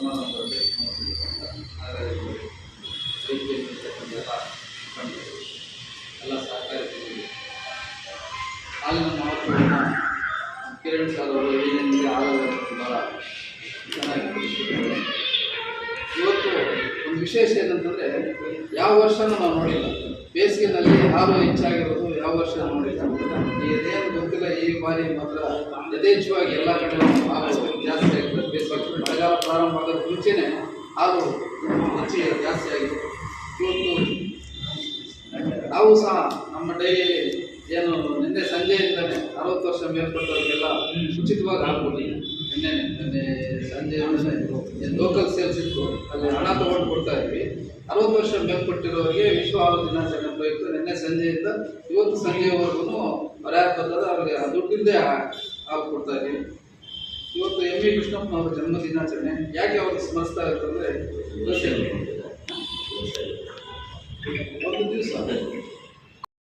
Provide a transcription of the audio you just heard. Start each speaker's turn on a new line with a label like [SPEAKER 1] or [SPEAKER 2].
[SPEAKER 1] ಎಲ್ಲ ಎಲ್ಲ ಸಹಕಾರಿ ಸಿಬ್ಬಂದಿ. ಹಾಲಿನ ಮಹತ್ವವನ್ನು ಕಿರಣ್ ಸರ್ ಅವರು ಚೆನ್ನಾಗಿ ಇವತ್ತು ಒಂದು ವಿಶೇಷ ಏನಂತಂದರೆ, ಯಾವ ವರ್ಷನೂ ನಾವು ನೋಡಿಲ್ಲ ಬೇಸಿಗೆನಲ್ಲಿ ಹಾಲು ಹೆಚ್ಚಾಗಿರೋದು ಯಾವ ವರ್ಷ ನೋಡಿಲ್ಲ ಇದೇನು ಗೊತ್ತಿಲ್ಲ, ಈ ಬಾರಿ ಮಾತ್ರ ಯಥೇಚ್ಛವಾಗಿ ಎಲ್ಲ ಕಡೆ ಹಾಲು ಜಾಸ್ತಿ ಬೇಸಿಗೆ ಆಗೋದು ಮುಂಚೆನೇ ಹಾಲು ಹೆಚ್ಚಿಗೆ ಜಾಸ್ತಿ ಆಗಿದೆ. ಇವತ್ತು ನಾವು ಸಹ ನಮ್ಮ ಡೈಲಿ ಏನು ನಿನ್ನೆ ಸಂಜೆಯಿಂದಲೇ ಅರವತ್ತು ವರ್ಷ ಮೇಲ್ಪಟ್ಟವರಿಗೆಲ್ಲ ಉಚಿತವಾಗಿ ಹಾಕ್ಬೋದು ನಿನ್ನೆ ನಿನ್ನೆ ಸಂಜೆ ಲೋಕಲ್ ಸೇಲ್ಸ್ ಇತ್ತು, ಅಲ್ಲಿ ಹಣ ತೊಗೊಂಡು ಕೊಡ್ತಾ ಇದ್ವಿ. ಅರವತ್ತು ವರ್ಷ ಮೇಲ್ಪಟ್ಟಿರೋರಿಗೆ ವಿಶ್ವ ಹಾಲು ದಿನಾಚರಣೆ ಪ್ರಯುಕ್ತ ನಿನ್ನೆ ಸಂಜೆಯಿಂದ ಇವತ್ತು ಸಂಜೆವರೆಗೂ ಅವ್ರು ಯಾರು ಅವ್ರಿಗೆ ಆ ಹಾ- ಹಾಲು ಕೊಡ್ತಾ ಇದ್ವಿ. ಇವತ್ತು ಎಂ ವಿ ಕೃಷ್ಣಪ್ಪನವರ ಜನ್ಮ ದಿನಾಚರಣೆ ಯಾಕೆ ಅವರು ಸ್ಮರಿಸ್ತಾ ಇರ್ತಂದ್ರೆ ಒಂದು ದಿವಸ.